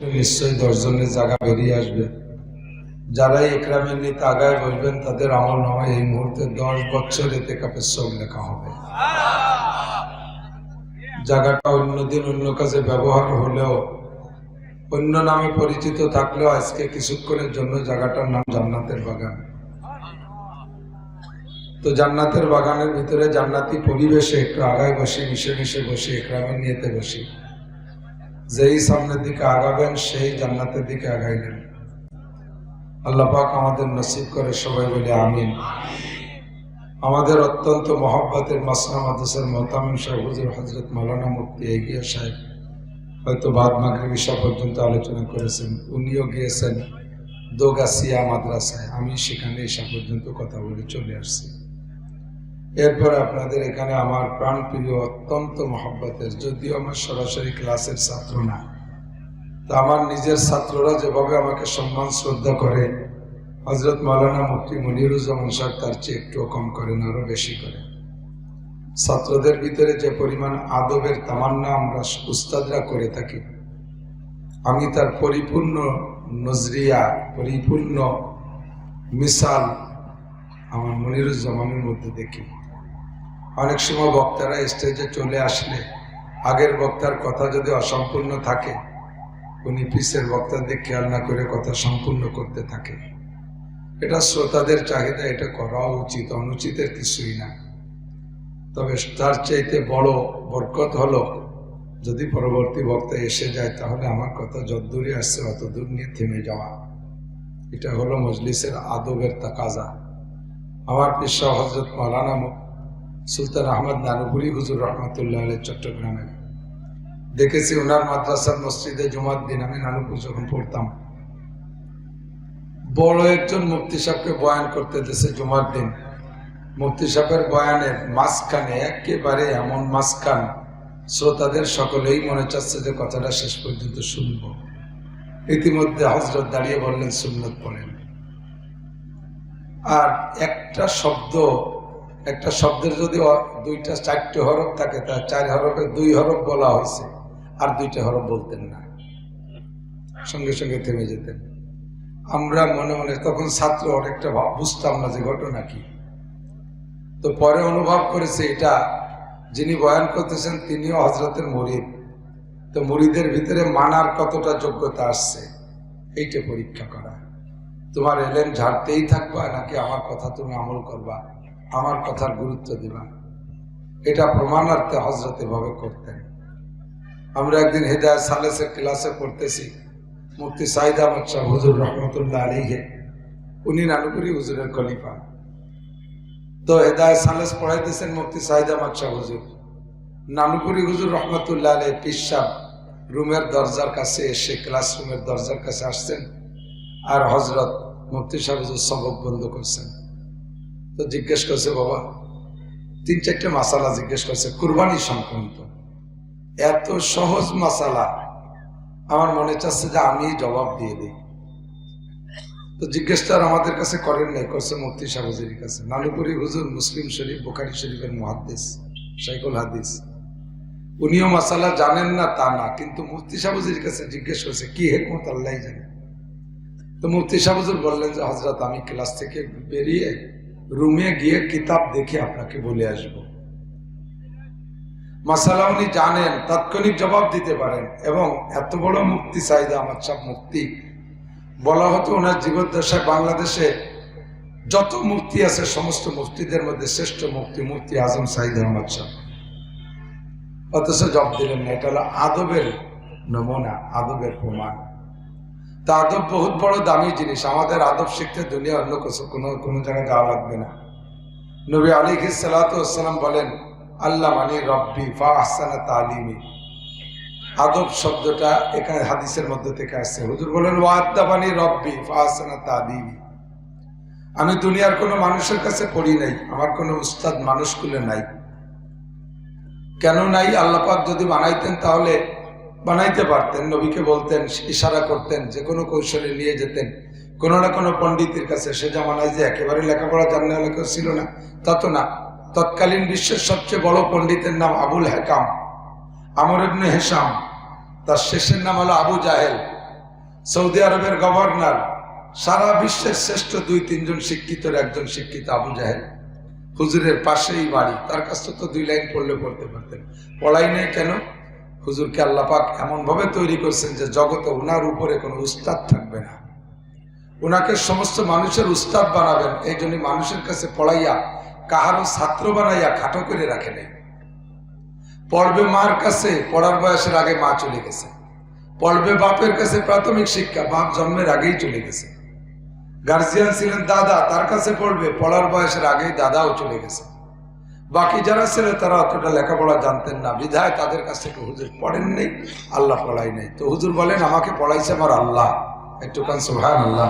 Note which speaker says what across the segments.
Speaker 1: নিশ্চয়ই দশজনের জায়গা বেরিয়ে আসবে। যারা একরামের নিতে আগায় বসবেন, তাদের আমল নামায় এই মুহূর্তে দশ বছর এতে কাপের সব লেখা হবে। জায়গাটা অন্যদিন অন্য কাজে ব্যবহার হলেও, অন্য নামে পরিচিত থাকলেও আজকে কিছুক্ষণের জন্য জায়গাটার নাম জান্নাতের বাগান। তো জান্নাতের বাগানের ভিতরে জান্নাতি পরিবেশে একটু আগায় বসি, মিশে মিশে বসি, একরামের নিয়েতে বসি। যেই সামনের দিকে আগাবেন, সেই জান্নাতের দিকে আগাইলেন আল্লাহ পাক আমাদের নসিব করে সবাই বলে আমিন। আমাদের অত্যন্ত মহব্বতের মাসনা মাদ্রাসার মোহতামিম সাহেব, হুজুর হজরত মৌলানা মুক্তি এগিয়ে সাহেব, হয়তো বাদ মাগরিব ঈশা পর্যন্ত আলোচনা করেছেন। উনিও গিয়েছেন দোগাসিয়া মাদ্রাসায়। আমি সেখানে এসা পর্যন্ত কথা বলে চলে আসছি। এরপর আপনাদের এখানে আমার প্রাণপ্রিয়, অত্যন্ত মহব্বতের, যদিও আমার সরাসরি ক্লাসের ছাত্র না, তা আমার নিজের ছাত্ররা যেভাবে আমাকে সম্মান, শ্রদ্ধা করে হজরত মাওলানা মুফতি মনিরুজ্জামান সাহেব তার চেয়ে একটুও কম করেন আরও বেশি করে ছাত্রদের ভিতরে যে পরিমাণ আদবের তামান্না আমরা উস্তাদরা করে থাকি, আমি তার পরিপূর্ণ নজরিয়া, পরিপূর্ণ মিসাল আমার মনিরুজ্জামানের মধ্যে দেখি। অনেক সময় বক্তারা স্টেজে চলে আসলে আগের বক্তার কথা যদি অসম্পূর্ণ থাকে, উনি পিসের বক্তাদের খেয়াল না করে কথা সম্পূর্ণ করতে থাকে। এটা শ্রোতাদের চাহিদা, এটা করা উচিত, অনুচিতের কিছুই না। তবে তার চাইতে বড় বরকত হলো, যদি পরবর্তী বক্তা এসে যায়, তাহলে আমার কথা যতদূরে আসছে অত দূর নিয়ে থেমে যাওয়া। এটা হলো মজলিসের আদবের তাকাজা। আমার পিসা হজরত মৌলানা সুলতান আহমদ নানুপুরি হুজুর রহমতুল্লাহ আলী চট্টগ্রামে দেখেছি ওনার মাদ্রাসার মসজিদে জুমার দিন, আমি নানুপুর যখন পড়তাম। বড় একজন মুফতি সাহেবকে বয়ান করতে দেশে জুমার দিন। মুফতি সাহেবের বয়ানের মাঝখানে একেবারে এমন মাঝখান, শ্রোতাদের সকলেই মনে চাচ্ছে যে কথাটা শেষ পর্যন্ত শুনব। ইতিমধ্যে হজরত দাঁড়িয়ে বললেন, সুন্নত পড়েন। আর একটা শব্দ একটা শব্দের যদি দুইটা, চারটে হরফ থাকে, তা চার হরফে দুই হরফ বলা হয়েছে, আর দুইটা হরফ বলতেন না। সঙ্গে সঙ্গে থেমে যেতেন। আমরা মনে মনে তখন ছাত্র অনেকটা বুঝতাম না যে ঘটনা কি। তো পরে অনুভব করেছে এটা, যিনি বয়ান করতেছেন তিনিও হজরতের মরিদ। তো মুরিদের ভিতরে মানার কতটা যোগ্যতা আসছে, এইটা পরীক্ষা করা। তোমার এলেন ঝাড়তেই থাকবা, নাকি আমার কথা তুমি আমল করবা? আমার কথার গুরুত্ব দিবা। এটা প্রমাণার্থে হজরত এভাবে করতেন। আমরা একদিন হেদায় সালেসের ক্লাসে পড়তেছি, মুফতি সাইদ শাহ হুজুর রহমতুল্লাহ আলীহে উনি নানুপুরি হুজুরের খলিফা। তো হেদায় সালেস পড়াইতেছেন মুফতি সাইদ শাহ হুজুর। নানুপুরি হুজুর রহমতুল্লাহ আলী পিসাব রুমের দরজার কাছে এসে ক্লাসরুমের দরজার কাছে আসছেন আর হজরত মুফতি সাহেব সবক বন্ধ করছেন। তো জিজ্ঞেস করছে, বাবা, তিন চারটে মাসালা জিজ্ঞেস করছে, কুরবানি সংক্রান্ত। এত সহজ মাসালা। আমার মনে চাচ্ছে যে আমি জবাব দিয়ে দিই। তো জিজ্ঞেসটা আমাদের কাছে করেন নাই, করছে মুফতি সাহুজির কাছে। নানুপুরি হুজুর মুসলিম শরীফ, বোখারি শরীফের মহাদ্দেশ শাইকুল হাদিস। উনিও মাসালা জানেন না, তা না, কিন্তু মুফতি সাহুজির কাছে জিজ্ঞেস করছে, কি হেকমত? আল্লাহ জানে। তো মুফতি সাহুজুর বললেন যে হজরত আমি ক্লাস থেকে বেরিয়ে রুমে গিয়ে কিতাব দেখে আপনাকে বলে আসব। মাসালা উনি জানেন, তাৎক্ষণিক জবাব দিতে পারেন এবং এত বড় মুক্তি চাহিদা আমার সব মুক্তি। বলা হতো ওনার জীবদ্দশায় বাংলাদেশে যত মুক্তি আছে, সমস্ত মুক্তিদের মধ্যে শ্রেষ্ঠ মুক্তি মুক্তি আজম সাইদ আহমদ শাহ অথচ জব দিলেন না, এটা হলো আদবের নমুনা, আদবের প্রমাণ। তা আদব বহুত বড় দামি জিনিস। আমাদের আদব শিখতে দুনিয়া অন্য কিছু, কোনো কোনো জায়গায় যাওয়া লাগবে না। নবী আলী সালাতাম বলেন আল্লাহ মানি রব্বি ফা আহসানা তালিমি। আদব শব্দটা এখানে হাদিসের মধ্যে থেকে আসছে। হুজুর বলেন ওয়াদ্দাবানি রব্বি ফা আহসানা তালিমি। আমি দুনিয়ার কোনো মানুষের কাছে পড়ি নাই, আমার কোনো উস্তাদ মানুষ কুলে নাই। কেন নাই? আল্লাপাক যদি বানাইতেন তাহলে বানাইতে পারতেন, নবীকে বলতেন, ইশারা করতেন, যে কোনো কৌশলে নিয়ে যেতেন। কোনো না কোনো পণ্ডিতের কাছে সে জামানায় যে একেবারে লেখাপড়া জানা লেখা ছিল না তত না। তৎকালীন বিশ্বের সবচেয়ে বড় পণ্ডিতের নাম আবুল হেকাম, আমর ইবনে হেসাম, তার শেষের নাম হলো আবু জাহেল, সৌদি আরবের গভর্নর, সারা বিশ্বের শ্রেষ্ঠ দুই, তিনজন শিক্ষিতের একজন শিক্ষিত আবু জাহেদ হুজুরের পাশেই বাড়ি, তার কাছ তো দুই লাইন পড়লে পড়তে পারতেন। পড়াই নেই কেন? হুজুরকে আল্লাপাক এমন ভাবে তৈরি করছেন যে জগতে ওনার উপরে কোনো উস্তাদ থাকবে না। ওনাকে সমস্ত মানুষের উস্তাদ বানাবেন, এই জন্য মানুষের কাছে পড়াইয়া কাহারও ছাত্র বানাইয়া খাটো করে রাখে নেই। পড়বে মার কাছে, পড়ার বয়সের আগে মা চলে গেছে। পড়বে বাপের কাছে প্রাথমিক শিক্ষা, বাপ জন্মের আগেই চলে গেছে। গার্জিয়ান ছিলেন দাদা, তার কাছে পড়বে, পড়ার বয়সের আগেই দাদাও চলে গেছে। বাকি যারা ছিল তারা অতটা লেখাপড়া জানতেন না। বিধায় তাদের কাছ থেকে হুজুর পড়েন নেই, আল্লাহ পড়াই নেই। তো হুজুর বলেন, আমাকে পড়াইছে আমার আল্লাহ। একটু কান সুহান আল্লাহ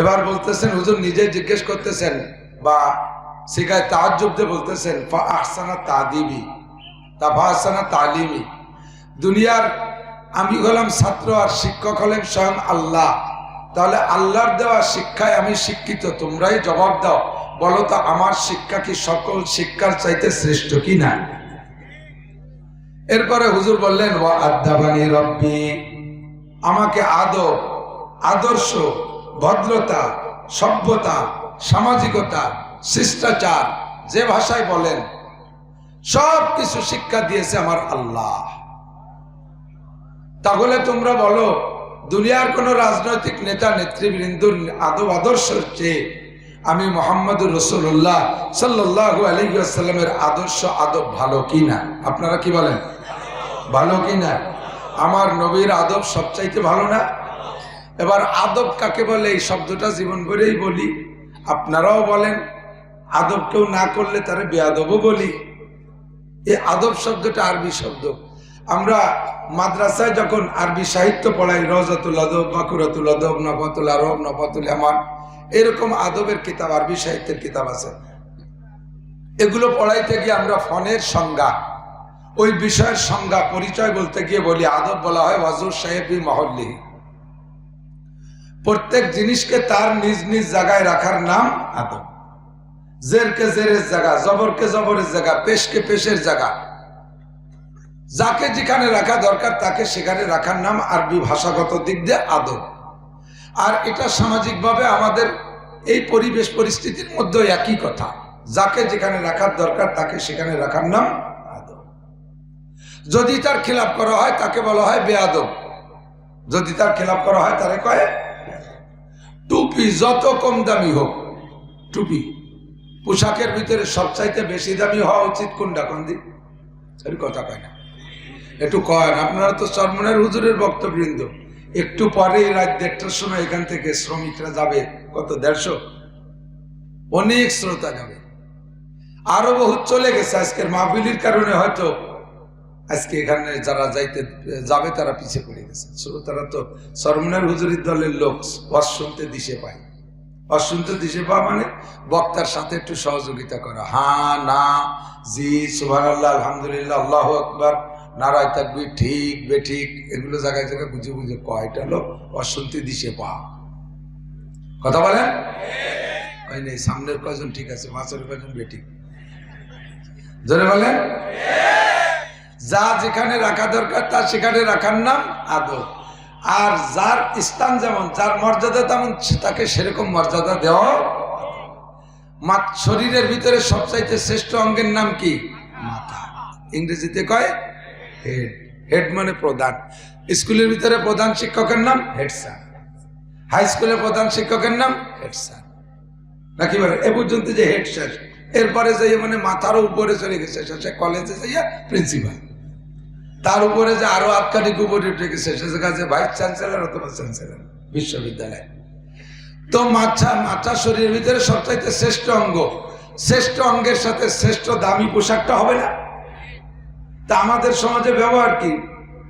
Speaker 1: এবার বলতেছেন, হুজুর নিজে জিজ্ঞেস করতেছেন বা শিখায় তাজ্জুবদে বলতেছেন, ফা আহসানা তাদিবি তাফা আহসানা তালিমি। দুনিয়ার আমি হলাম ছাত্র আর শিক্ষক হলেন স্বয়ং আল্লাহ। তাহলে আল্লাহর দেওয়া শিক্ষায় আমি শিক্ষিত, তোমরাই জবাব দাও। বলো তো আমার শিক্ষা কি সকল শিক্ষার চাইতে শ্রেষ্ঠ কি না? এরপরে হুজুর বললেন ও আদাবানি রব্বি, আমাকে আদব, আদর্শ, ভদ্রতা, সভ্যতা, সামাজিকতা, শিষ্টাচার, যে ভাষায় বলেন সব কিছু শিক্ষা দিয়েছে আমার আল্লাহ। তাহলে তোমরা বলো, দুনিয়ার কোন রাজনৈতিক নেতা, নেতৃবৃন্দুর আদব, আদর্শের চেয়ে আমি মোহাম্মদুর রসুল্লাহ সাল্লাহ আলহিসাল্লামের আদর্শ আদব ভালো কি না? আপনারা কি বলেন? ভালো কি না? আমার নবীর আদব সবচাইতে ভালো না? এবার আদব কাকে বলে? এই শব্দটা জীবন ভরেই বলি। আপনারাও বলেন, আদব কেউ না করলে তারা বেয়াদবও বলি। এই আদব শব্দটা আরবি শব্দ। আমরা মাদ্রাসায় যখন আরবি সাহিত্য পড়াই, রজাতুল আদব, বাকুরাতুল আদব, নফাতুল আরব, নফাতুল এমান এরকম আদবের কিতাব, আরবি সাহিত্যের কিতাব আছে। এগুলো পড়াইতে গিয়ে আমরা ফনের সংজ্ঞা, ওই বিষয়ের সংজ্ঞা, পরিচয় বলতে গিয়ে বলি, আদব বলা হয় ওয়াজুর সাহেবী মহল্লি। প্রত্যেক জিনিসকে তার নিজ নিজ জায়গায় রাখার নাম আদব। জেরকে জেরের জায়গা, জবরকে জবরের জায়গা, পেশকে পেশের জায়গা। যাকে যেখানে রাখা দরকার, তাকে সেখানে রাখার নাম আরবি ভাষাগত দিক দিয়ে আদব। আর এটা সামাজিকভাবে আমাদের এই পরিবেশ পরিস্থিতির মধ্যে একই কথা। যাকে যেখানে রাখার দরকার তাকে সেখানে রাখার নাম আদব। যদি তার খেলাপ করা হয় তাকে বলা হয় বেআদব। যদি তার খেলাপ করা হয় তারে কয় টুপি, যত কম দামি হোক, টুপি। পোশাকের ভিতরে সবচাইতে বেশি দামি হওয়া উচিত কোনটা কোন দিক এর কথা কয় না। একটু কয় আপনারা তো চরমনের হুজুরের বক্তবৃন্দ একটু পরে রাত দেড়টার সময় এখান থেকে শ্রমিকরা যাবে, কত, দেড়শো? অনেক শ্রোতা যাবে। আরও বহুত চলে গেছে, আজকের মাহফিলির কারণে হয়তো আজকে এখানে যারা যাইতে, যাবে তারা পিছিয়ে পড়ে গেছে। শ্রোতারা তো সরমনের হুজুরির দলের লোক, ওয়াজ শুনতে দিশে পায়। ওয়াজ শুনতে দিশে পাওয়া মানে বক্তার সাথে একটু সহযোগিতা করা। হা, না, জি সুভান আল্লাহ আলহামদুলিল্লাহ, আল্লাহ আকবর। নারায় থাকবি, ঠিক বেঠিক এগুলো জায়গায় জায়গায় বুঝে বুঝে কয়টা লোক অশুনতে দিশে পা। কথা বলেন? ওই নেই, সামনের কয়জন ঠিক আছে মাছের কয়জন বেঠিক জোরে বলেন? যা যেখানে রাখা দরকার, তা সেখানে রাখার নাম আদব আর যার স্থান যেমন, যার মর্যাদা তেমন তাকে সেরকম মর্যাদা দেওয়া শরীরের ভিতরে সবচাইতে শ্রেষ্ঠ অঙ্গের নাম কি? মাথা ইংরেজিতে কয়? হেড। হেড মানে প্রধান। স্কুলের ভিতরে প্রধান শিক্ষকের নাম হেড স্যার। হাই স্কুলের প্রধান শিক্ষকের নাম হেড স্যার। নাকি বলে? এ পর্যন্ত যে হেড স্যার, এরপরে যাইয়া মানে মাথারও উপরে চলে গেছে, সে কলেজে যাইয়া প্রিন্সিপাল তার উপরে যে আরও আটকাটিক উপরে উঠে গেছে, সে কাছে ভাইস চ্যান্সেলার অথবা চ্যান্সেলর বিশ্ববিদ্যালয়। তো মাথা মাথা শরীরের ভিতরে সবচাইতে শ্রেষ্ঠ অঙ্গ। শ্রেষ্ঠ অঙ্গের সাথে শ্রেষ্ঠ দামি পোশাকটা হবে না? তা আমাদের সমাজে ব্যবহার কি?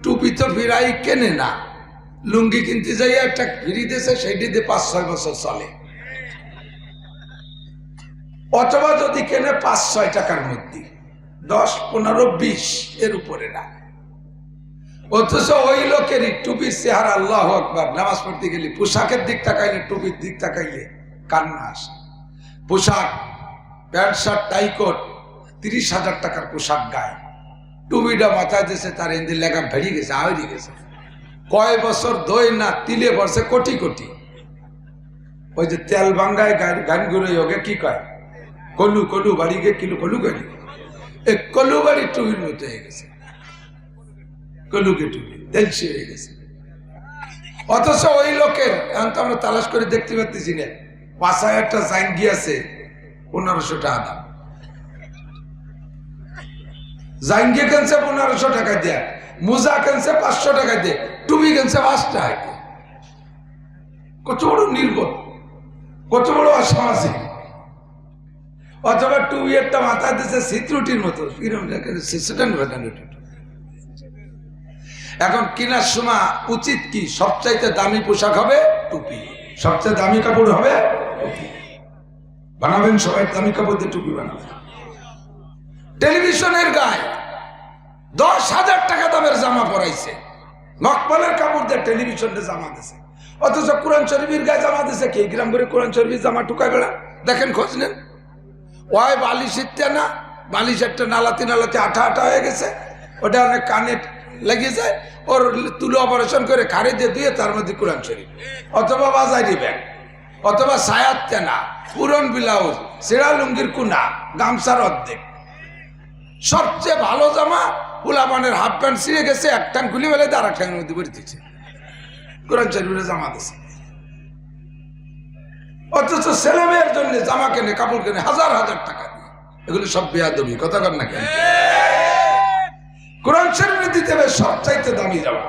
Speaker 1: টুপি তো ফিরাই কেনে না। লুঙ্গি কিনতে যাই একটা ফিরি দিয়েছে সেইটি দিয়ে পাঁচ, ছয় বছর চলে। অথবা যদি কেনে পাঁচ, ছয় টাকার মধ্যে। দশ, পনেরো, বিশ, এর উপরে না। অথচ ওই লোকেরই টুপির চেহারা, আল্লাহ আকবার। নামাজ পড়তে গেলে পোশাকের দিক তাকাইলে, টুপির দিক তাকাইলে কান্না আসে। পোশাক, প্যান্ট, শার্ট টাইকোট তিরিশ হাজার টাকার পোশাক গায়ে। টুপিটা মাথায় দিয়েছে তার এদিন লেখা ভেড়ে গেছে আওয়ারি গেছে। কয় বছর দই না তিলে পড়ছে কোটি কোটি। ওই যে তেল বাঙ্গায় গান ঘুরে ওকে কি কয়? কলু কলু বাড়ি গিয়ে কিলো কলু গাড়ি এ কলু বাড়ি টুবির মতো হয়ে গেছে। কলুকে টুবি তেলসি হয়ে গেছে। অথচ ওই লোকের, এখন তো আমরা তালাশ করে দেখতে পাচ্ছি না, পাঁচ একটা সাইন গিয়েছে, পনেরোশো টাকা দাম। জাইঙ্গে কেনছে পনেরোশো টাকা দেয়া, মুজা কেনছে পাঁচশো টাকা দিয়ে, টুপি কেনছে পাঁচ টাকা কত বড় নির্ভর কত বড় অসামাজিক। অথবা টুপি একটা মাথা দিচ্ছে শীতরুটির মতো এখন কেনার সময় উচিত কি, সবচাইতে দামি পোশাক হবে টুপি, সবচেয়ে দামি কাপড় হবে বানাবেন সবাই, দামি কাপড় দিয়ে টুপি বানাবেন। টেলিভিশনের গায়ে দশ হাজার টাকা দামের জামা পরাইছে। মকবলের কাপড় দিয়ে টেলিভিশনে জামা দিছে। অথচ কোরআন শরীফের গায়ে জামা দিছে, কি গ্রাম করে কোরআন শরীফের জামা টুকা বেড়া দেখেন খোঁজ নেন। ওই বালিশ ইত্যা না, বালিশ একটা নালাতে নালাতে আঠা আঠা হয়ে গেছে। ওটা অনেক কানে লেগে যায়। ওর তুলো অপারেশন করে খাড়ে দিয়ে দিয়ে তার মধ্যে কোরআন শরীফ। অথবা বাজারি ব্যাগ। অথবা সায়াত তেনা, পুরন ব্লাউজ, সেরা লুঙ্গির কুনা, গামছার অর্ধেক। সবচেয়ে ভালো জামা পুলাপানের হাফ প্যান্ট ছিঁড়ে গেছে, এক টান খুলে ফেলে আর এক মধ্যে ভরে দিচ্ছে কোরআন শরীফের জামা দিছে অথচ ছেলে মেয়ের জন্য জামা কেনে, কাপড় কেনে হাজার হাজার টাকা দিয়ে। এগুলো সব বেয়াদবি, কথা কর না কেন? কোরআন শরীফ দিতে হবে সবচাইতে দামি জামা।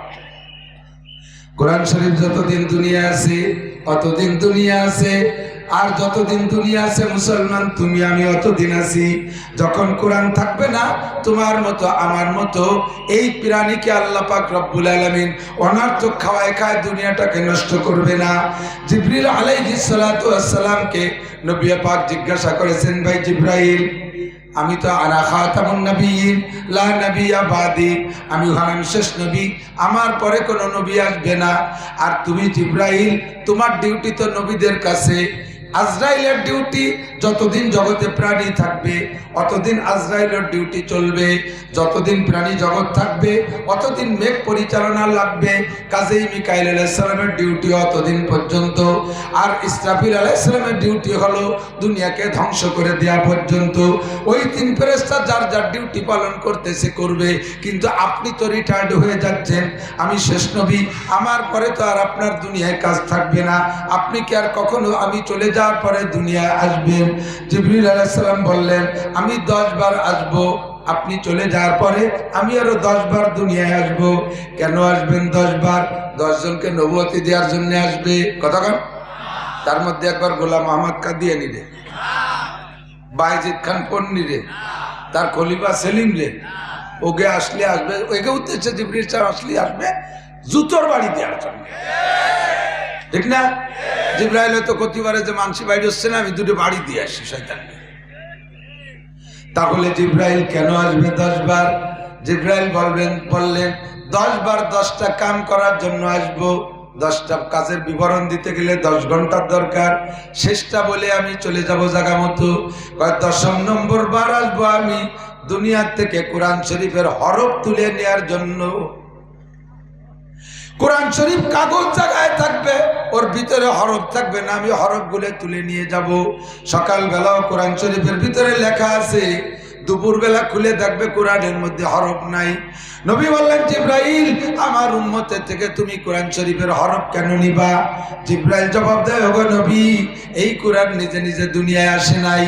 Speaker 1: কোরআন শরীফ যতদিন দুনিয়া আছে অতদিন দুনিয়া আছে, আর যতদিন দুনিয়া আছে মুসলমান, তুমি, আমি অতদিন আছি। যখন কোরআন থাকবে না, তোমার মতো, আমার মতো, এই প্রাণীকে আল্লাহ পাক রব্বুল আলামিন অনার্থক খাওয়ায় খায়, দুনিয়াটাকে নষ্ট করবে না। জিবরিল আলাইহিস সালাতু ওয়াসসালামকে নবী পাক জিজ্ঞাসা করেছেন, ভাই জিব্রাইল আমি তো আনা খাতামুন নবীন, লা নবিয়া বাদি। আমি হলাম শেষ নবী, আমার পরে কোনো নবী আসবে না। আর তুমি জিব্রাইল, তোমার ডিউটি তো নবীদের কাছে। আজরাইলের ডিউটি যতদিন জগতে প্রাণী থাকবে, অতদিন আজরাইলের ডিউটি চলবে। যতদিন প্রাণী জগৎ থাকবে, অতদিন মেঘ পরিচালনা লাগবে। কাজেই মিকাইল আলাইসালামের ডিউটি অতদিন পর্যন্ত। আর ইসরাফিল আলাইসালামের ডিউটি হলো দুনিয়াকে ধ্বংস করে দেওয়া পর্যন্ত। ওই তিন ফেরেস্তা যার যার ডিউটি পালন করতেছে, করবে। কিন্তু আপনি তো রিটায়ার্ড হয়ে যাচ্ছেন। আমি শেষ নবী। আমার পরে তো আর আপনার দুনিয়ায় কাজ থাকবে না। আপনি কি আর কখনো আমি চলে যাওয়ার পরে দুনিয়ায় আসবেন জিবরিল আলাইসালাম বললেন, আমি দশ বার আসব, আপনি চলে যাওয়ার পরে আমি আরও দশ বার দুনিয়ায় আসব। কেন আসবেন দশ বার? দশ জনকে নবতী দেওয়ার জন্য আসবে। কতক্ষণ তার মধ্যে একবার গোলাম আহমদ কাদিয়ানি রে বাইজিদ খান পন্নি রে তার খলিফা সেলিম রে ওকে আসলে আসবে। ওকে উদ্দেশ্যে জিবরিল স্যার আসলে আসবে জুতোর বাড়ি দেওয়ার জন্য। ঠিক না? জিব্রাইল তো প্রতিবারে যে মানসি বাইরে হচ্ছে না, আমি দুটো বাড়ি দিয়ে আসি শয়তানকে তাহলে জিব্রাইল কেন আসবে দশ বার? জিব্রাইল বলবেন, বললেন, দশ বার দশটা কাম করার জন্য আসব। দশটা কাজের বিবরণ দিতে গেলে দশ ঘণ্টার দরকার। শেষটা বলে আমি চলে যাব জায়গা মতো। দশম নম্বর বার আসব আমি দুনিয়ার থেকে কোরআন শরীফের হরফ তুলে নেয়ার জন্য। কোরআন শরীফ কাগজ জায়গায় থাকবে, ওর ভিতরে হরফ থাকবে না, আমি হরফ গুলে তুলে নিয়ে যাব। সকালবেলাও কোরআন শরীফের ভিতরে লেখা আছে, দুপুরবেলা খুলে দেখবে কোরআনের মধ্যে হরফ নাই। নবী বললেন, জিব্রাইল, আমার উম্মতের থেকে তুমি কোরআন শরীফের হরফ কেন নিবা? জিব্রাইল জবাব দেয়, ওগো নবী, এই কোরআন নিজে নিজে দুনিয়ায় আসে নাই।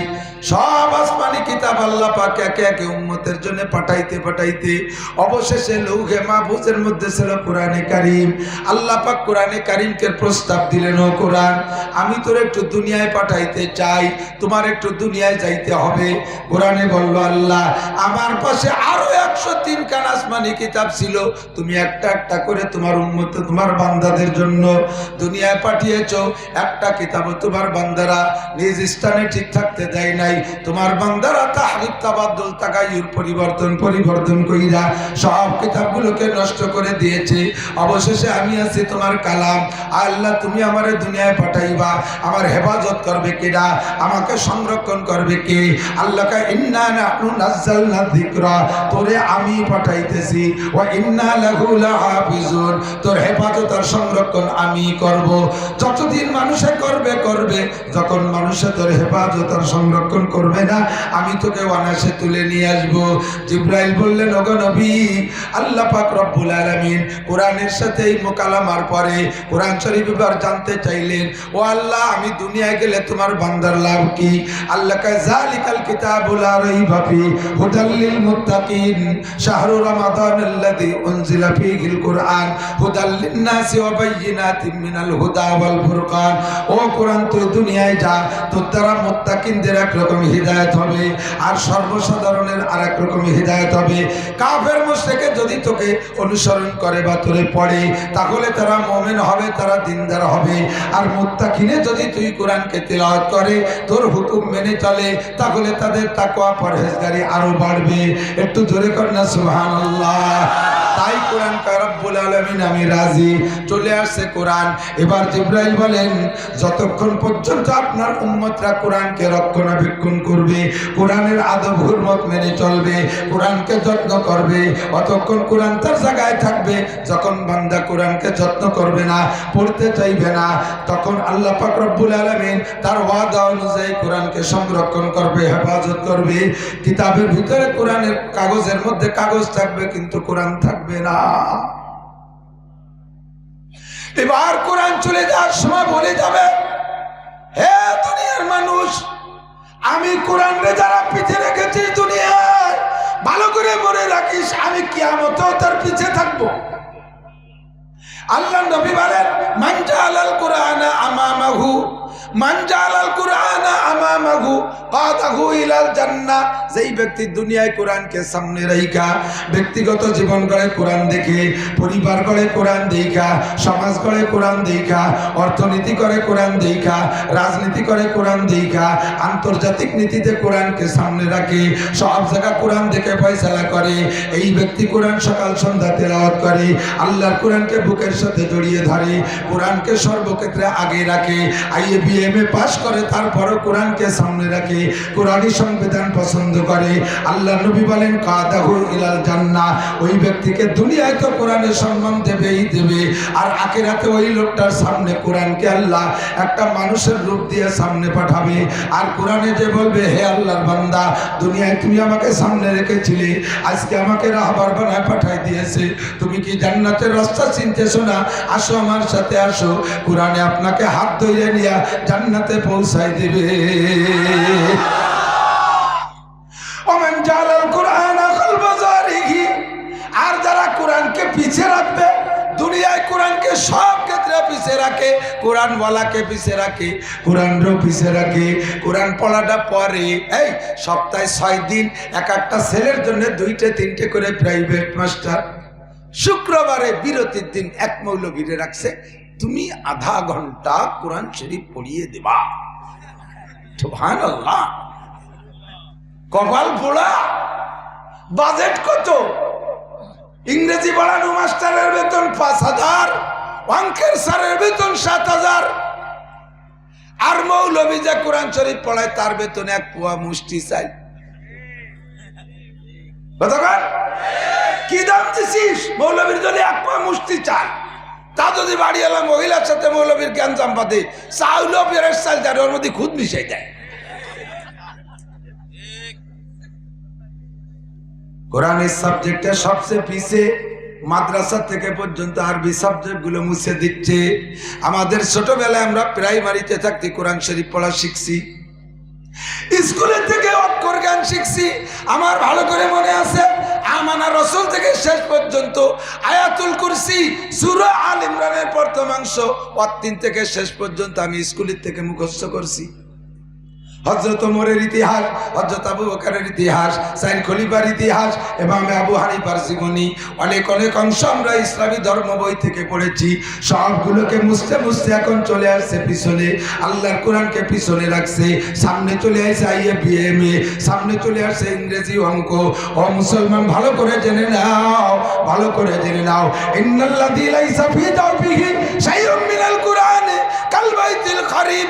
Speaker 1: সব আসমানি কিতাব আল্লাহ পাক একে একে উম্মতের জন্য পাঠাইতে পাঠাইতে অবশেষে লৌহে মাহফুজের মধ্যে ছিল কোরআনে কারিম। আল্লাহ পাক কোরআনে কারিমকে প্রস্তাব দিলেন, ও কোরআন, আমি তোর একটু দুনিয়ায় পাঠাইতে চাই, তোমার একটু দুনিয়ায় যাইতে হবে। কোরআনে বলল, আল্লাহ, আমার পাশে আরও একশো তিন কান আসমানি কিতাব ছিল, তুমি একটা একটা করে তোমার উন্মত তোমার বান্দাদের জন্য দুনিয়ায় পাঠিয়েছ। একটা কিতাব তোমার বান্দারা নিজ স্থানে ঠিক থাকতে দেয় নাই। চাই তোমার বান্দারা তাহরিফ তাবাদ্দুল তাগাইয়ুর পরিবর্তন পরিবর্তন কইরা সব কিতাবগুলোকে নষ্ট করে দিয়েছে। অবশেষে আমি আছি তোমার কালাম। আল্লাহ, তুমি আমারে দুনিয়ায় পাঠাইবা। আমার হেফাজত করবে কেডা? আমাকে সংরক্ষণ করবে কে? আল্লাহকে ইন্না নাহনু তোরে আমি পাঠাইতেছি। ওয়া ইন্না লাহু তোর হেফাজত আর সংরক্ষণ আমি করব। যতদিন মানুষে করবে করবে। যখন মানুষে তোর হেফাজত আর সংরক্ষণ করবে না, আমি তোকে অনাসে তুলে নিয়ে আসব। জিব্রাইল বললেন, ওগো নবী, আল্লাহ পাক রব্বুল আলামিন কোরআনের সাথে এই মোকালামার পরে কোরআন শরীফ এবার জানতে চাইলেন, ও আল্লাহ, আমি দুনিয়ায় গেলে তোমার বান্দার লাভ কি? আল্লাহ কা জালিকাল কিতাবুল লা রাইবা ফি হুদাল লিল মুত্তাকিন, শাহরু রমাদান আল্লাযী উনজিলা ফীহিল কুরআন, হুদাল লিন-নাসি ওয়া বায়্যিনাতিন মিনাল হুদা ওয়াল ফুরকান। ও কোরআন, তুই দুনিয়ায় যা, তোর দ্বারা মুত্তাকিনদের একরকম হিদায়াত হবে, আর সর্বসাধারণের আর এক রকম হিদায়াত হবে। কাফের মুশরিকে যদি তোকে অনুসরণ করে বা তোরে পড়ে, তাহলে তারা মুমিন হবে, তারা দিনদার হবে। আর মুত্তাকিনে যদি তুই কোরআনকে তেলাওয়াত করে, তোর হুকুম মেনে চলে, তাহলে তাদের তাকওয়া পরহেজগারি আরও বাড়বে। একটু জোরে কর না, সুবহানাল্লাহ। কোরআন রব্বুল আলামিন, আমি রাজি। চলে আসছে কোরআন। এবার জিব্রাইল বলেন, যতক্ষণ পর্যন্ত আপনার কোরআনকে রক্ষণাবেক্ষণ করবে, কোরআনের আদব হুরমত মেনে চলবে, কোরআনকে যত্ন করবে, অতক্ষণ কোরআন তার জায়গায় থাকবে, যখন বান্দা কোরআনকে যত্ন করবে না, পড়তে চাইবে না, তখন আল্লাহ রব্বুল আলামিন তার ওয়াদা অনুযায়ী কোরআনকে সংরক্ষণ করবে, হেফাজত করবে। কিতাবের ভিতরে কোরআনের কাগজের মধ্যে কাগজ থাকবে, কিন্তু কোরআন থাকবে না। এবার কোরআন চলে যাওয়ার সময় বলে যাবে, হে দুনিয়ার মানুষ, আমি কোরআনকে যারা পিছিয়ে রেখেছি দুনিয়ায় ভালো করে মনে রাখিস, আমি কিয়ামতেও তার পিছিয়ে থাকব। আল্লাহ নবী বলেন মানজা আলাল কোরআন আমামাহু মানজা আলাল কোরআন আমামাহু, কাদাহু ইলাল জান্নাহ যেই ব্যক্তি দুনিয়ায় সামনে রাইখা, ব্যক্তিগত জীবন দেখে, পরিবার দেখা, সমাজ গড়ে কোরআন দেখা, অর্থনীতি করে কোরআন দেখা, রাজনীতি করে কোরআন দেখা, আন্তর্জাতিক নীতিতে কোরআনকে সামনে রাখে, সব জায়গা কোরআন দেখে ফয়সালা করে, এই ব্যক্তি কোরআন সকাল সন্ধ্যা তেলাওয়াত করে, আল্লাহর কোরআনকে বুকের সাথে জড়িয়ে ধরে, কোরআনকে সর্বক্ষেত্রে আগে রাখে আইএ বিএমএ পাস করে, তারপরও কোরআনকে সামনে রাখে কোরআনই সংবিধান পছন্দ করে। আল্লাহ নবী বলেন, কাদাহু ইলাল জান্নাহ ওই ব্যক্তিকে দুনিয়ায় তো কোরআনের সম্মান দেবেই দেবে, আর আখেরাতে ওই লোকটার সামনে কোরআনকে আল্লাহ একটা মানুষের রূপ দিয়ে সামনে পাঠাবে। আর কোরআনে যে বলবে, হে আল্লাহর বান্দা, দুনিয়ায় তুমি আমাকে সামনে রেখেছিলে, আজকে আমাকে রাহবার বানায় পাঠাই দিয়েছে। তুমি কি জান্নাতের রাস্তা চিনতেছো না? আসো আমার সাথে আসো। কোরআনে আপনাকে হাত ধরে নিয়ে জান্নাতে পৌঁছাই দিবে। পিছিয়ে রাখে রাখে কোরআন পরে। সপ্তাহে ছয় দিন এক একটা ছেলের জন্য দুইটে, তিনটে করে প্রাইভেট শুক্রবারে বিরতির দিন এক মৌল মৌলবীরে রাখছে। তুমি আধা ঘণ্টা কোরআন শরীফ পড়িয়ে দেবা। কপাল পোড়া বাজেট কত? ইংরেজি পড়ানো মাস্টারের বেতন পাঁচ হাজার, অঙ্কের স্যারের বেতন সাত হাজার। আর মৌলবী যে কোরআন শরীফ পড়ায়, তার বেতন এক পোয়া মুষ্টি চাই। কি দাম দিছিস? মৌলবীর জন্য এক পোয়া মুষ্টি চাই। তা যদি বাড়ি এলাম, মহিলার সাথে মৌলবীর জ্ঞান জাম্পাতে চাউলও পেরের চাল, যার ওর মধ্যে খুদ মিশাই দেয়। কোরআনের সাবজেক্টে সবচেয়ে পিছে মাদ্রাসা থেকে পর্যন্ত আরবি সাবজেক্টগুলো মুছে দিচ্ছে। আমাদের ছোটবেলায় আমরা প্রাইমারিতে থাকতে কোরআন শরীফ পড়া শিখছি। স্কুলের থেকে অক্ষর গান শিখছি। আমার ভালো করে মনে আছে আমানা রসুল থেকে শেষ পর্যন্ত আয়াতুল কুরসি, সুরা আল ইমরানের প্রথমাংশ অতীন থেকে শেষ পর্যন্ত আমি স্কুলের থেকে মুখস্থ করছি। হজরত মোরের ইতিহাস হজরত আবু বকরের ইতিহাস, সাইন খলিফার ইতিহাস এবং আবু হানিফার জীবনী। অনেক অনেক অংশ আমরা ইসলামী ধর্ম বই থেকে পড়েছি। সবগুলোকে মুছতে মুছতে এখন চলে আসছে পিছনে। আল্লাহর কোরআনকে পিছনে রাখছে। সামনে চলে আসছে আইএ বিএমএ সামনে চলে আসছে ইংরেজি অঙ্ক। ও মুসলমান, ভালো করে জেনে নাও, ভালো করে জেনে নাও। ইন্নাল্লাযী লাইসা ফী দাওফিহি শাইউম মিনাল কুরআন কাল বাইতিল খরিব।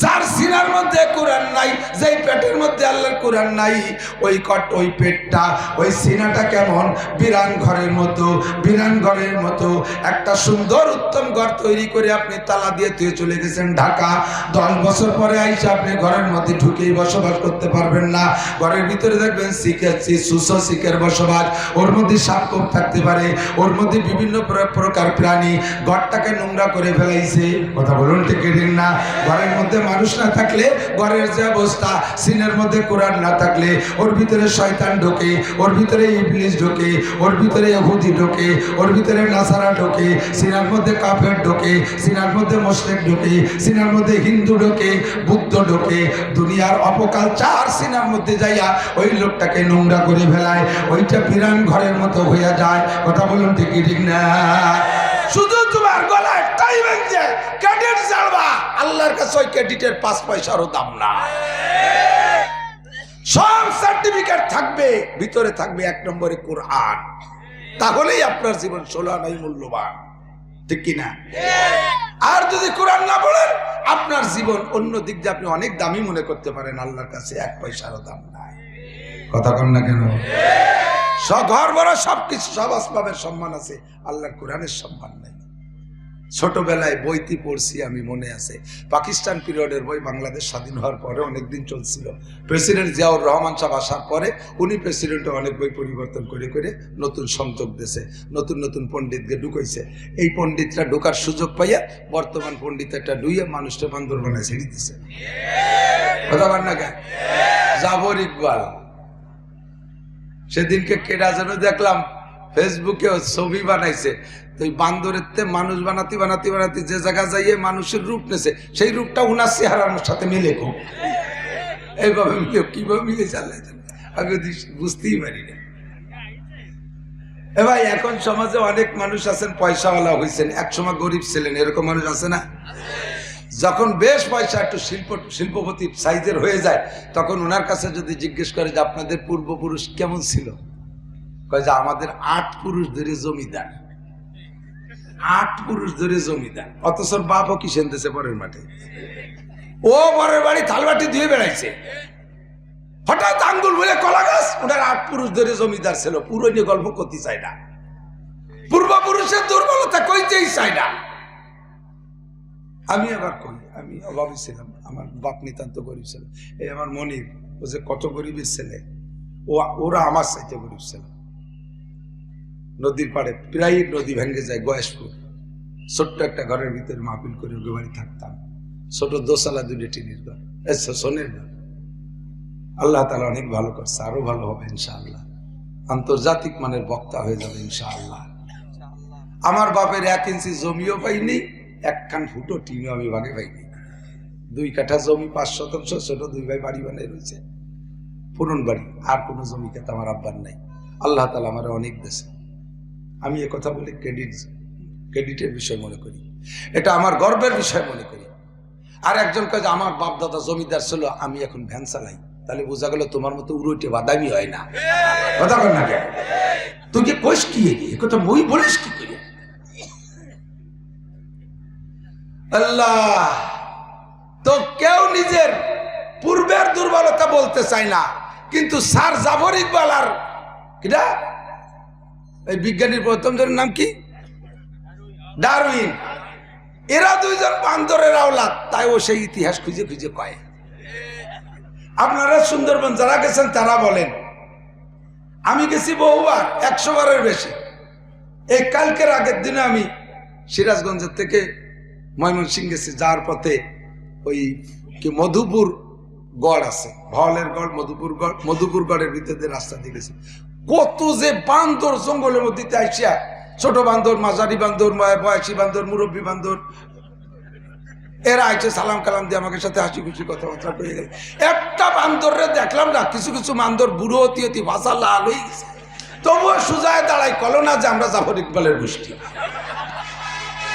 Speaker 1: যার সিনার মধ্যে কোরআন নাই, যেই পেটের মধ্যে আল্লাহর কোরআন নাই, ওই কট, ওই পেটটা, ওই সিনাটা কেমন? বিরান ঘরের মতো, বিরান ঘরের মতো। একটা সুন্দর উত্তম ঘর তৈরি করে আপনি তালা দিয়ে তুই চলে গেছেন ঢাকা। দশ বছর পরে আইসে আপনি ঘরের মধ্যে ঢুকেই বসবাস করতে পারবেন না। ঘরের ভিতরে দেখবেন শিখের সুস শিখের বসবাস। ওর মধ্যে সাপ কোপ থাকতে পারে। ওর মধ্যে বিভিন্ন প্র- প্রকার প্রাণী। ঘরটাকে নোংরা করে ফেলাইছে। কথা বলুন ঠিক না? ঘরের মধ্যে মানুষ না থাকলে ঘরের যে অবস্থা, সিনের মধ্যে কোরআন না থাকলে, ওর ভিতরে শয়তান ঢোকে, ওর ভিতরে ইবলিশ ঢোকে, ওর ভিতরে ইহুদি ঢোকে, ওর ভিতরে নাসারা ঢোকে, সিনার মধ্যে কাফের ঢোকে, সিনার মধ্যে মোশরেক ঢোকে, সিনার মধ্যে হিন্দু ঢোকে, বুদ্ধ ঢোকে, দুনিয়ার অপকাল চার সিনার মধ্যে যাইয়া ওই লোকটাকে নোংরা করে ফেলায়, ওইটা বিরান ঘরের মতো হইয়া যায়। কথা বলুন ঠিকই, ঠিক না? শুধু তোমার গলায় ভেঙে ক্রেডিট জানবা আল্লাহর কাছে ওই পাঁচ পয়সারও দাম না সব সার্টিফিকেট থাকবে, ভিতরে থাকবে এক নম্বরে কোরআন। তাহলেই আপনার জীবন ষোলো আনাই মূল্যবান। ঠিক কিনা আর যদি কোরআন না পড়েন, আপনার জীবন অন্য দিক দিয়ে আপনি অনেক দামি মনে করতে পারেন, আল্লাহর কাছে এক পয়সারও দাম নাই। কথা কন না কেন? ঘর বড় সবকিছু, সব আসবাবের সম্মান আছে, আল্লাহর কোরআনের সম্মান নাই। ছোটবেলায় বইটি পড়ছি আমি, মনে আছে। পাকিস্তান পিরিয়ডের বই বাংলাদেশ স্বাধীন হওয়ার পরে অনেকদিন চলছিল। প্রেসিডেন্ট জিয়াউর রহমান সাহেব আসার পরে উনি প্রেসিডেন্টে অনেক বই পরিবর্তন করে করে নতুন সংযোগ দিয়েছে, নতুন নতুন পণ্ডিতকে ঢুকাইছে। এই পণ্ডিতরা ঢোকার সুযোগ পাইয়া বর্তমান পণ্ডিত একটা ডুইয়ে মানুষটা বান্দর বানায় ছেড়ে দিছে। কথা ইকবাল। সেদিনকে কেডা যেন দেখলাম ফেসবুকে ছবি বানাইছে। তো ওই বান্দরের তে মানুষ বানাতে বানাতে বানাতে, যে জায়গা যাইয়ে মানুষের রূপ নেছে, সেই রূপটা উনার চেহারার সাথে মিলে কো এইভাবে মিলে, কীভাবে মিলে চালাই আমি বুঝতেই পারি না। এ ভাই, এখন সমাজে অনেক মানুষ আছেন, পয়সাওয়ালা হয়েছেন একসময় গরিব ছিলেন, এরকম মানুষ আছে না? যখন বেশ পয়সা একটু শিল্প, শিল্পপতি সাইজের হয়ে যায়, তখন ওনার কাছে যদি জিজ্ঞেস করে যে, আপনাদের পূর্বপুরুষ কেমন ছিল? কয় যে, আমাদের আট পুরুষ ধরে জমিদার। আট পুরুষ ধরে জমিদার অথচ বাপও কি সেনতেছে পরের মাঠে? ও পরের বাড়ি থালবাটি ধুয়ে বেড়াইছে। হঠাৎ আঙ্গুল বলে, কলা গাছ? ওনার আট পুরুষ ধরে জমিদার ছিল। পুরনো গল্প করতে চাই না। পূর্বপুরুষের দুর্বলতা কইতেই চাই না। আমি আবার কই, আমি অভাবী ছিলাম। আমার বাপ নিতান্ত গরিব ছিল। এই আমার মনির ও যে কত গরিবের ছেলে, ও, ওরা আমার চাইতে গরিব ছিল। নদীর পাড়ে প্রায় নদী ভেঙে যায় গয়েশপুর। ছোট্ট একটা ঘরের ভিতরে মাহফিল করে ওকে বাড়ি থাকতাম। ছোট দোসালা দুটো টিনের ঘর সোনের ঘর। আল্লাহ তালা অনেক ভালো করছে, আরও ভালো হবে ইনশাআল্লাহ। আন্তর্জাতিক মানের বক্তা হয়ে যাবে ইনশাআল্লাহ। আমার বাপের এক ইঞ্চি জমিও পাইনি এক কান ফুটো টিনও আমি ভাগে পাইনি। দুই কাঠা জমি পাঁচ শতাংশ, ছোট দুই ভাই বাড়ি বানাই রয়েছে। পুরন বাড়ি, আর কোনো জমি খেতে আমার আব্বার নাই। আল্লাহ তালা আমার অনেক দেশে আমি কথা বলে ক্রেডিট ক্রেডিটের বিষয় মনে করি। এটা আমার গর্বের বিষয় মনে করি। আর একজন কাজ আমার বাপ দাদা জমিদার ছিল, আমি এখন ভ্যান চালাই। তাহলে বোঝা গেল তোমার মতো উড়োটে বাদামি হয় না। কথা বল না কেন? তুই কি কোষ কি কথা মই বলিস কি করে? আল্লাহ, তো কেউ নিজের পূর্বের দুর্বলতা বলতে চায় না, কিন্তু স্যার জাফর ইকবাল আর এই বিজ্ঞানীর প্রথম জনের নাম কি? ডারউইন। এরা দুইজন বান্দরের আওলাদ, তাই ও সেই ইতিহাস খুঁজে খুঁজে কয় আপনারা সুন্দরবন যারা গেছেন, তারা বলেন, আমি গেছি বহুবার, একশো বারের বেশি। এই কালকের আগের দিনে আমি সিরাজগঞ্জের থেকে ময়মনসিং গেছি যার পথে ওই কি মধুপুর গড় আছে, ভলের গড়, মধুপুর গড়, মধুপুর গড়ের ভিতর রাস্তা দিয়ে গেছি। কত যে বান্দর জঙ্গলের মধ্যে আইসিয়া ছোট বান্দর, মাঝারি বান্দর বয়সী বান্দর, মুরব্বী বান্দর, এরা আইছে সালাম কালাম দিয়ে আমাকে সাথে হাসি খুশি কথাবার্তা করে গেল একটা বান্দরে দেখলাম না, কিছু কিছু বান্দর বুড়ো অতি অতি ভাষা লাল হয়ে গেছে। তবুও সুজায় দাঁড়াই কলো না যে আমরা জাফর ইকবালের গোষ্ঠী।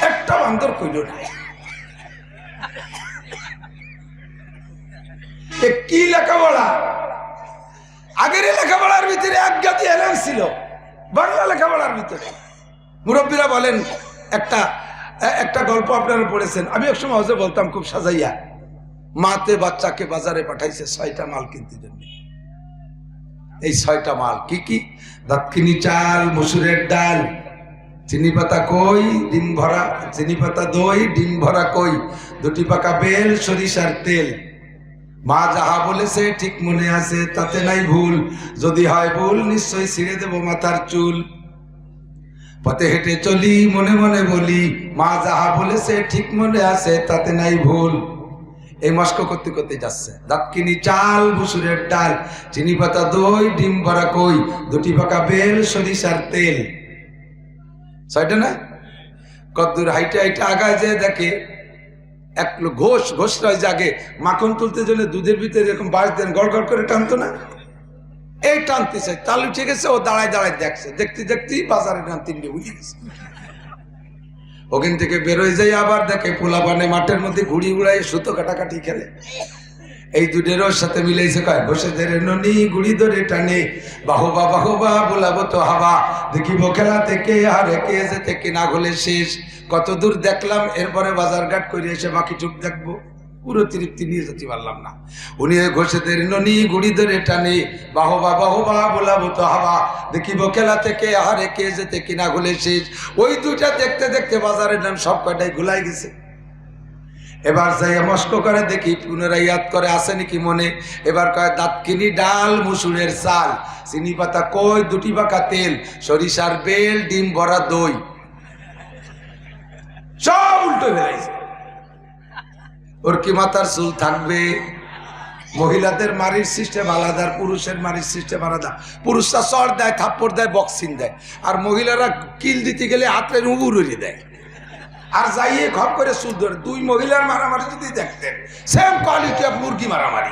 Speaker 1: একটা বান্দর কইল না। কি লেখাপড়া? আগের লেখাপড়ার ভিতরে এক জাতি এলেন ছিল, বাংলা লেখাপড়ার ভিতরে। মুরব্বীরা বলেন, একটা একটা গল্প আপনারা পড়েছেন, আমি এক একসময় হজে বলতাম, খুব সাজাইয়া, মাতে বাচ্চাকে বাজারে পাঠাইছে ছয়টা মাল কিনতে জন্য। এই ছয়টা মাল কি কি? দাক্ষিণী চাল, মসুরের ডাল, চিনি পাতা কই, ডিম ভরা, চিনি পাতা দই, ডিম ভরা কই, দুটি পাকা বেল, সরিষার তেল। মা যাহা বলেছে, ঠিক মনে আছে, তাতে নাই ভুল। যদি হয় ভুল, নিশ্চয়ই ছিঁড়ে দেব মাথার চুল। পথে হেঁটে চলি, মনে মনে বলি, মা যাহা বলেছে, ঠিক মনে আছে, তাতে নাই ভুল। এই মস্ক করতে করতে যাচ্ছে। দাক্ষিণী চাল মুসুরের ডাল, চিনি পাতা, দই, ডিম ভরা কই, দুটি পাকা বেল, সরিষার তেল। ছয়টা না? কদ্দুর হাইটে হাইটে আগায় যে দেখে এক ঘোষ ঘোষ রয় জাগে, মাখন তুলতে জন্য দুধের ভিতরে এরকম বাঁশ দেন, গড় গড় করে টানতো না? এই টানতেছে তালু ঠিক আছে, ও দাঁড়ায় দাঁড়ায় দেখছে। দেখতে, দেখতেই বাজারে নাম তিনটে বুঝে গেছে। ওখান থেকে বেরোয় যাই আবার দেখে পোলা বানে মাঠের মধ্যে ঘুড়ি উড়াই সুতো কাটাকাটি খেলে। এই দুটেরও সাথে মিলেছে কয় বসে ধরে ননি গুড়ি ধরে টানে। বাহবা বাহবা, বোলাবো তো হাবা। দেখিব খেলা থেকে আর কে যেতে কিনা হলে শেষ। কত দূর দেখলাম, এরপরে বাজার ঘাট করে এসে বাকি চুপ দেখব। পুরো তৃপ্তি নিয়ে যেতে পারলাম না। উনি ওই ঘোষেদের ননি গুড়ি ধরে টানে বাহবা বাহবা, বোলাবো তো হাবা। দেখিব খেলা থেকে আর কে যেতে কিনা হলে শেষ। ওই দুইটা দেখতে দেখতে বাজারের নাম সব কয়টাই ঘুলাই গেছে। এবার যাই মস্ক করে দেখি, পুনরায় ইয়াদ করে আসে নাকি মনে। এবার কয় দাঁতকিনি ডাল, মুসুরের চাল। চিনি পাতা কই, দুটি পাকা তেল। সরিষার বেল, ডিম ভরা দই। সব উল্টো বেড়াইছে ওর কি মাথার চুল থাকবে? মহিলাদের মারির সিস্টেম আলাদা পুরুষের মারির সিস্টেম আলাদা। পুরুষরা চর দেয়, থাপ্পড় দেয় বক্সিং দেয়। আর মহিলারা কিল দিতে গেলে হাতের উগুর উড়িয়ে দেয়। আর যাইয়ে খপ করে সুদ ধরে। দুই মহিলার মারামারি যদি দেখতেন সেম কোয়ালিটি অফ মুরগি মারামারি।